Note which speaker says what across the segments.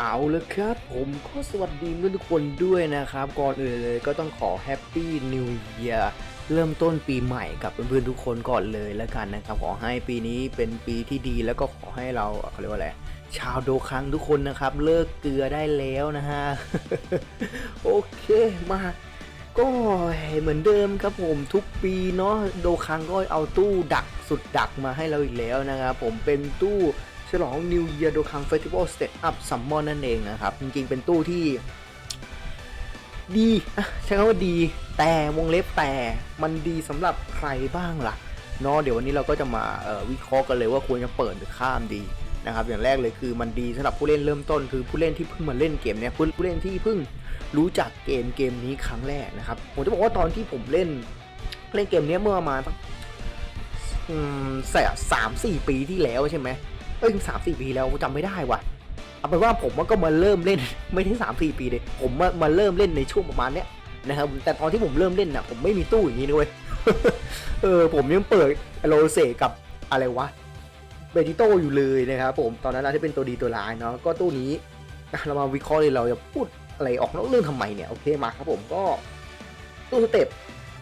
Speaker 1: เอาเลยครับ ผมก็สวัสดีเพื่อนทุกคนด้วยนะครับ ก่อนอื่นเลยก็ต้องขอแฮปปี้นิวเ a ียร์เริ่มต้นปีใหม่กับเพื่อนๆทุกคนก่อนเลยแล้วกันนะครับ ขอให้ปีนี้เป็นปีที่ดีแล้วก็ขอให้เราเขาเรียกว่าอะไรชาวโดคังทุกคนนะครับ เลิกเกลือได้แล้วนะฮะ โอเคมาก็เหมือนเดิมครับผมทุกปีเนาะโดคังก็เอาตู้ดักสุดดักมาให้เราอีกแล้วนะครับผมเป็นตู้ ฉลอง New Year โดคัง Festival Step Up Summon นั่นเองนะครับ จริงๆ เป็นตู้ที่ ดีใช้คำว่าดี แต่วงเล็บแต่มันดีสำหรับใครบ้างล่ะเนาะเดี๋ยววันนี้เราก็จะมาวิเคราะห์กันเลยว่าควรจะเปิดหรือข้ามดีนะครับอย่างแรกเลยคือมันดีสำหรับผู้เล่นเริ่มต้นคือผู้เล่นที่เพิ่งมาเล่นเกมเนี้ยผู้เล่นที่เพิ่งรู้จักเกมเกมนี้ครั้งแรกนะครับผมจะบอกว่าตอนที่ผมเล่นเล่นเกมนี้เมื่อประมาณสักสามสี่ปีที่แล้วใช่ไหม เอ้ยสามสี่ปีแล้วจำไม่ได้ว่ะเอาเป็นว่าผมก็มาเริ่มเล่นไม่ได้สามสี่ปีเลย ผมมามาเริ่มเล่นในช่วงประมาณเนี้ยนะครับแต่ตอนที่ผมเริ่มเล่นน่ะ ผมไม่มีตู้อย่างนี้ด้วยเออผมยังเปิดโรเซกับอะไรวะเบติโตอยู่เลยนะครับผมตอนนั้นนะที่เป็นตัวดีตัวร้ายเนาะก็ตู้นี้เรามาวิเคราะห์เลยเราจะพูดอะไรออกนอกเรื่องทำไมเนี่ยโอเคมาครับผมก็ตู้สเต็ป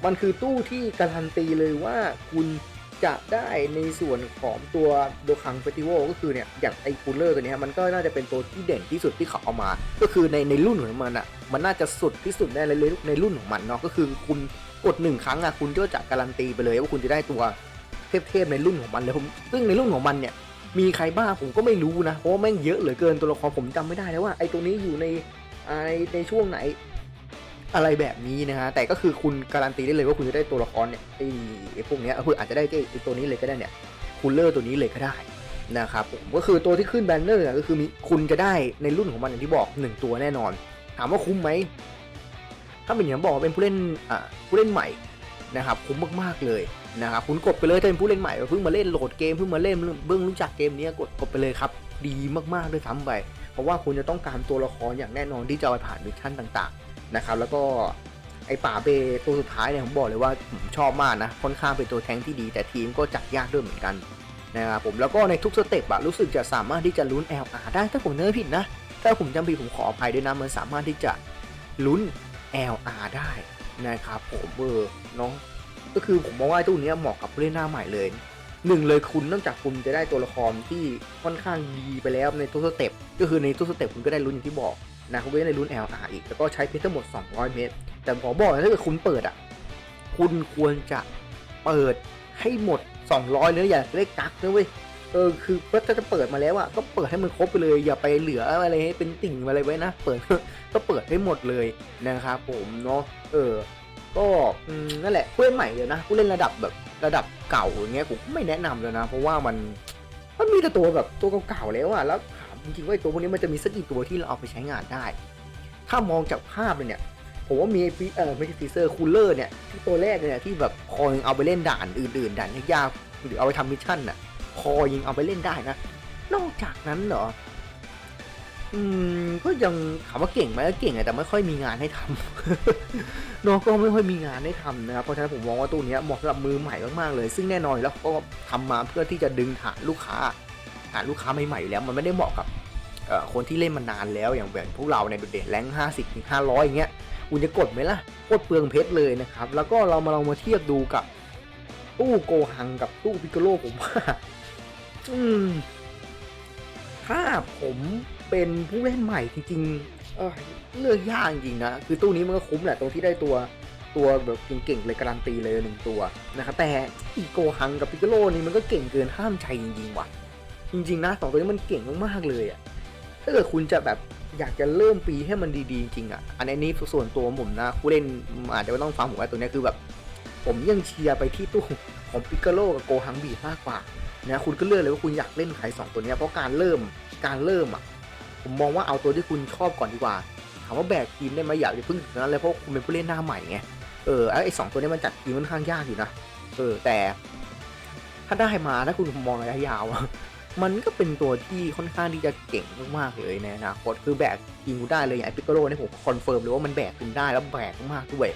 Speaker 1: มันคือตู้ที่การันตีเลยว่าคุณ จะได้ในส่วนของตัวโดคังเฟสติวัลก็คือเนี่ยอย่างไอคูลเลอร์ตัวนี้มันก็น่าจะเป็นตัวที่เด่นที่สุดที่เขาเอามา ก็คือในในรุ่นของมันอะมันน่าจะสุดที่สุดในในในรุ่นของมันเนาะก็คือคุณกดหนึ่งครั้งอะคุณก็จะการันตีไปเลยว่าคุณจะได้ตัวเทพๆในรุ่นของมันเลยผมซึ่งในรุ่นของมันเนี่ยมีใครบ้างผมก็ไม่รู้นะเพราะว่าแม่งเยอะเหลือเกินตัวละครผมจำไม่ได้แล้วว่าไอตัวนี้อยู่ในอ่าในในช่วงไหน อะไรแบบนี้นะฮะแต่ก็คือคุณการันตีได้เลยว่าคุณจะได้ตัวละครเนี่ยไอ้ไอ้พวกเนี้ยเอออาจจะได้ไอ้ตัวนี้เลยก็ได้เนี่ยคูลเลอร์ตัวนี้เลยก็ได้นะครับผมก็คือตัวที่ขึ้นแบนเนอร์ก็คือมีคุณจะได้ในรุ่นของมันอย่างที่บอกหนึ่งตัวแน่นอน ถามว่าคุ้มไหมถ้าเป็นอย่างบอกเป็นผู้เล่นอ่าผู้เล่นใหม่นะครับคุ้มมากๆเลยนะครับคุณกดไปเลยถ้าเป็นผู้เล่นใหม่เพิ่งมาเล่นโหลดเกมเพิ่งมาเล่นเพิ่งรู้จักเกมนี้กดกดไปเลยครับ ดีมากๆด้วยซ้ำไป เพราะว่าคุณจะต้องการตัวละครอย่างแน่นอนที่จะไปผ่านมิชชั่นต่างๆ นะครับแล้วก็ไอป่าเบตัวสุดท้ายเนี่ยผมบอกเลยว่าผมชอบมากนะค่อนข้างเป็นตัวแทงที่ดี แต่ทีมก็จัดยากด้วยเหมือนกันนะครับผมแล้วก็ในทุกสเต็ปอะรู้สึกจะสามารถที่จะลุ้น LR ได้ถ้าผมจำไม่ผิดนะ ถ้าผมจำผิดผมขออภัยด้วยนะมันสามารถที่จะลุ้น LR ได้นะครับผมเออเน้องก็คือผมมองว่าตู้นี้เหมาะกับผู้เล่นหน้าใหม่เลยหนึ่งเลยคุณนอกจากคุณจะได้ตัวละครที่ค่อนข้างดีไปแล้วในทุกสเต็ปก็คือในทุกสเต็ปคุณก็ได้ลุ้นอย่างที่บอก นะคุณก็ได้ลุ้น LR อีก แล้วก็ใช้เพชรทั้งหมด 200 เมตร แต่ขอบอกนะถ้าเกิดคุณเปิดอะ คุณควรจะเปิดให้หมด 200เลยอย่าได้กักนะเว้ยเออคือถ้าจะเปิดมาแล้วอะก็เปิดให้มันครบไปเลยอย่าไปเหลืออะไรให้เป็นติ่งอะไรไว้นะเปิดก็เปิดให้หมดเลยนะครับผมเนาะเออ ก็นั่นแหละผู้เล่นใหม่เลยนะผู้เล่นระดับแบบระดับเก่าอย่างเงี้ยผมไม่แนะนำเลยนะ เพราะว่ามันมันมีแต่ตัวแบบตัวเก่าๆแล้วอะแล้วถา จริงๆว่าตัวพวกนี้มันจะมีสักกี่ตัวที่เราเอาไปใช้งานได้ ถ้ามองจากภาพเลยเนี่ย ผมว่ามีไอ้ฟีเออไม่ใช่ฟีเซอร์คูลเลอร์เนี่ยที่ตัวแรกเนี่ยที่แบบคอยังเอาไปเล่นด่านอื่นๆด่านยากๆหรือเอาไปทำมิชชั่นน่ะคอยังเอาไปเล่นได้นะ นอกจากนั้นเหรอ อืม ก็ยังถามว่าเก่งไหมก็เก่งแต่ไม่ค่อยมีงานให้ทำเนาะก็ไม่ค่อยมีงานให้ทำนะครับ เพราะฉะนั้นผมมองว่าตู้นี้เหมาะสำหรับมือใหม่มากๆเลย ซึ่งแน่นอนแล้วก็ทำมาเพื่อที่จะดึงฐานลูกค้าานลูกค้าใหม่ๆอยู่แล้ว มันไม่ได้เหมาะกับคนที่เล่นมานานแล้วอย่างแบบพวกเราเนี่ยโดดเด่นแรงห้าสิบถึงห้าร้อยอย่างเงี้ยคุณจะกดไหมล่ะโคตรเปลืองเพชรเลยนะครับ แล้วก็เรามาลองมาเทียบดูกับตู้โกหังกับตู้พิกโกโลผมว่าอืมถ้าผมเป็นผู้เล่นใหม่จริงๆเออเลือกยากจริงนะ คือตู้นี้มันก็คุ้มแหละตรงที่ได้ตัวตัวแบบเก่งๆเลยการันตีเลยหนึ่งตัวนะครับแต่อีโกหังกับพิกโกโลนี่มันก็เก่งเกินห้ามใจจริงๆว่ะ จริงๆนะสองตัวนี้มันเก่งมากๆเลยอะถ้าเกิดคุณจะแบบอยากจะเริ่มปีให้มันดีๆจริงๆอะอันนี้ส่วนตัวผมนะผู้เล่นอาจจะไม่ต้องฟังผมว่าตัวนี้คือแบบ ผมยังเชียร์ไปที่ตู้ของปิกาโลกับโกฮังบีมากกว่านะคุณก็เลือกเลยว่าคุณอยากเล่นใครสองตัวนี้เพราะการเริ่มการเริ่มอะผมมองว่าเอาตัวที่คุณชอบก่อนดีกว่าถามว่าแบกทีมได้ไหมอยากจะพึ่งถึงนั้นเลยเพราะคุณเป็นผู้เล่นหน้าใหม่ไงเออไอ้สองตัวนี้มันจัดทีมค่อนข้างยากอยู่นะเออแต่ถ้าได้มาถ้าคุณมองระยะยาว มันก็เป็นตัวที่ค่อนข้างที่จะเก่งมากๆเลยในอนาคตคือแบกทีมกูได้เลยอย่างไอปิกโกโลนี่ผมคอนเฟิร์มเลยว่ามันแบกคุณได้แล้วแบกมากด้วย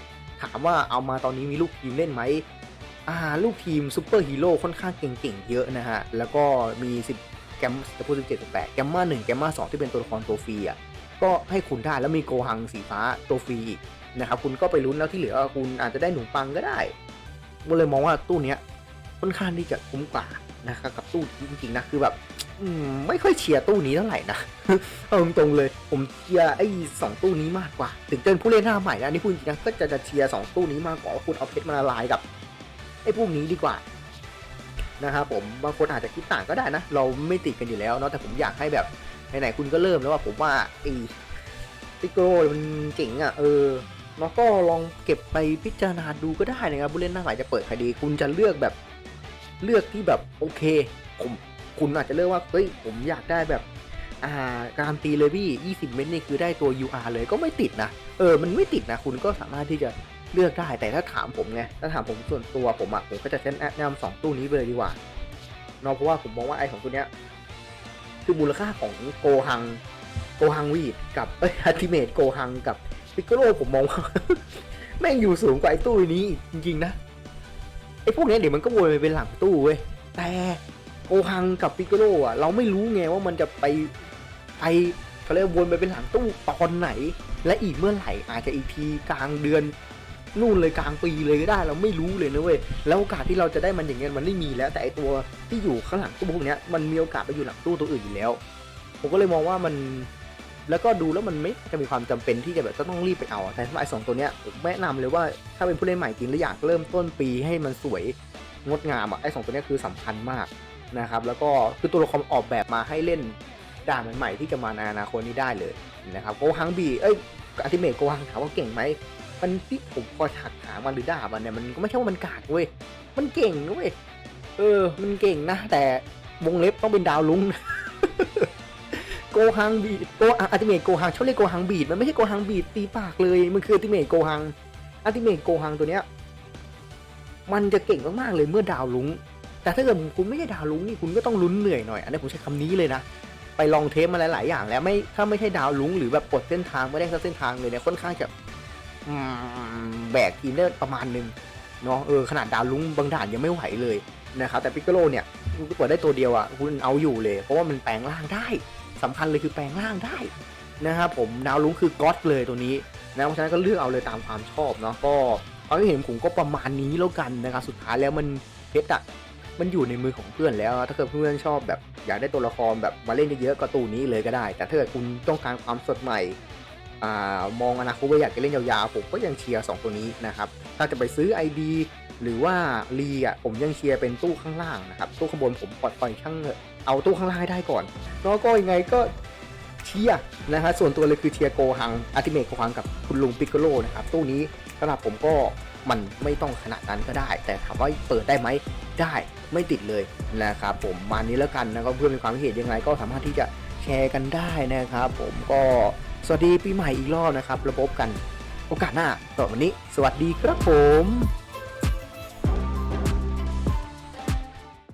Speaker 1: ถามว่าเอามาตอนนี้มีลูกทีมเล่นไหมอ่าลูกทีมซูเปอร์ฮีโร่ค่อนข้างเก่งๆเยอะนะฮะ แล้วก็มีสิบแกมจะพูดถึงเจ็ดแปดแกมมาหนึ่งแกมมาสองที่เป็นตัวละครตัวฟรีอะก็ให้คุณได้แล้วมีโกหังสีฟ้าตัวฟรีนะครับคุณก็ไปลุ้นแล้วที่เหลือคุณอาจจะได้หนูปังก็ได้ก็เลยมองว่าตู้เนี้ยค่อนข้างที่จะคุ้มกว่า นะครับกับตู้จริงๆนะคือแบบไม่ค่อยเชียร์ตู้นี้เท่าไหร่นะเอาตรงๆเลย ผมเชียร์ไอ้สองตู้นี้มากกว่า ถึงเจอผู้เล่นหน้าใหม่นะนี่พูดจริงๆนะก็จะจะเชียร์สองตู้นี้มากกว่าว่าคุณเอาเพชรมาละลายกับไอ้พวกนี้ดีกว่านะครับผมบางคนอาจจะคิดต่างก็ได้นะ เราไม่ติดกันอยู่แล้วเนาะแต่ผมอยากให้แบบไหนๆคุณก็เริ่มแล้วว่าผมว่าไอ้ปิโกโรมันเจ๋งอะเออเนาะก็ลองเก็บไปพิจารณาดูก็ได้นะครับผู้เล่นหน้าใหม่จะเปิดใครดี คุณจะเลือกแบบ เลือกที่แบบโอเค ผมคุณอาจจะเลือกว่าเฮ้ยผมอยากได้แบบอ่าการตีเลยพี่ 20 เมตรนี่คือได้ตัว UR เลยก็ไม่ติดนะ เออ มันไม่ติดนะ คุณก็สามารถที่จะเลือกได้ แต่ถ้าถามผมไง ถ้าถามผมส่วนตัวผมอะผมก็จะแนะนำสองตู้นี้ไปเลยดีกว่าเนาะเพราะว่าผมมองว่าไอ้สองตัวเนี้ย คือมูลค่าของโกฮัง โกฮังวีดกับ เอ้ยอัติเมตโกฮังกับปิกโกโลผมมองว่า แม่งอยู่สูงกว่าไอ้ตู้นี้จริงๆนะ ไอ้พวกเนี้ยเดี๋ยวมันก็วนไปเป็นหลังตู้เว้ยแต่โกฮังกับปิกโลอะเราไม่รู้ไงว่ามันจะไปไปเขาเรียกว่าวนไปเป็นหลังตู้ตอนไหน และอีกเมื่อไหร่อาจจะอีกทีกลางเดือนนู่นเลยกลางปีเลยก็ได้เราไม่รู้เลยนะเว้ยแล้วโอกาสที่เราจะได้มันอย่างเงี้ยมันไม่มีแล้ว แต่ไอตัวที่อยู่ข้างหลังตู้พวกเนี้ยมันมีโอกาสไปอยู่หลังตู้ตัวอื่นอยู่แล้ว ผมก็เลยมองว่ามัน แล้วก็ดูแล้วมันไม่จะมีความจำเป็นที่จะแบบจะต้องรีบไปเอาแต่สำหรับไอ้สองตัวเนี้ยแนะนำเลยว่าถ้าเป็นผู้เล่นใหม่จริงแล้วอยากเริ่มต้นปีให้มันสวยงดงามอะไอ้สองตัวเนี้ยคือสำคัญมากนะครับแล้วก็คือตัวละครออกแบบมาให้เล่นด่านใหม่ๆที่จะมาในอนาคตนี้ได้เลยนะครับโกฮังบีเอ้ยอัติเมตโกฮังถามว่าเก่งไหมมันที่ผมคอถักหามันหรือด่ามันเนี่ยมันก็ไม่ใช่ว่ามันกากเว้ยมันเก่งนะเว้ยเออ มันเก่งนะ แต่วงเล็บต้องเป็นดาวลุง ฮังบีดโกอัติเมตโกฮังชอบเรียกโกฮังบีดมันไม่ใช่โกฮังบีดตีปากเลยมันคืออัติเมตโกฮังอัติเมตโกฮังตัวเนี้ยมันจะเก่งมากๆเลยเมื่อดาวลุงแต่ถ้าเกิดคุณไม่ใช่ดาวลุงนี่คุณก็ต้องลุ้นเหนื่อยหน่อยอันนี้ผมใช้คำนี้เลยนะไปลองเทปมาหลายๆอย่างแล้วไม่ถ้าไม่ใช่ดาวลุงหรือแบบปลดเส้นทางไม่ได้สักเส้นทางเลยเนี่ยค่อนข้างจะแบกทีมได้ประมาณหนึงเนาะเออขนาดดาวลุงบางด่านยังไม่ไหวเลยนะครับแต่ปิกโกโลเนี่ยคุณเปิดได้ตัวเดียวอะคุณเอาอยู่เลย เพราะว่ามันแปลงร่างได้ สำคัญเลยคือแปลงร่างได้นะครับผมดาวลุงคือก๊อตเลยตัวนี้นะเพราะฉะนั้นก็เลือกเอาเลยตามความชอบเนาะก็ความคิดเห็นผมก็ประมาณนี้แล้วกันนะครับสุดท้ายแล้วมันเพชรอะมันอยู่ในมือของเพื่อนแล้ว ถ้าเกิดเพื่อนชอบแบบอยากได้ตัวละครแบบมาเล่นเยอะๆก็ตูนี้เลยก็ได้ แต่ถ้าเกิดคุณต้องการความสดใหม่อ่ามองอนาคตว่าอยากจะเล่นยาวๆผมก็ยังเชียร์สองตัวนี้นะครับถ้าจะไปซื้อ ID หรือว่ารีอะผมยังเชียร์เป็นตู้ข้างล่างนะครับตู้ข้างบนผมปล่อยปล่อยช่างเอเอาตู้ข้างล่างให้ได้ก่อน แล้วก็ยังไงก็เชียร์นะฮะส่วนตัวเลยคือเชียร์โกฮังอัติเมตโกฮังกับคุณลุงปิกโกโลนะครับตู้นี้สำหรับผมก็มันไม่ต้องขนาดนั้นก็ได้ แต่ถามว่าเปิดได้ไหมได้ไม่ติดเลยนะครับผมมานี้แล้วกันนะก็เพื่อนมีความเห็นยังไงก็สามารถที่จะแชร์กันได้นะครับ ผมก็สวัสดีปีใหม่อีกรอบนะครับแล้วพบกันโอกาสหน้าสำหรับวันนี้ สวัสดีครับผม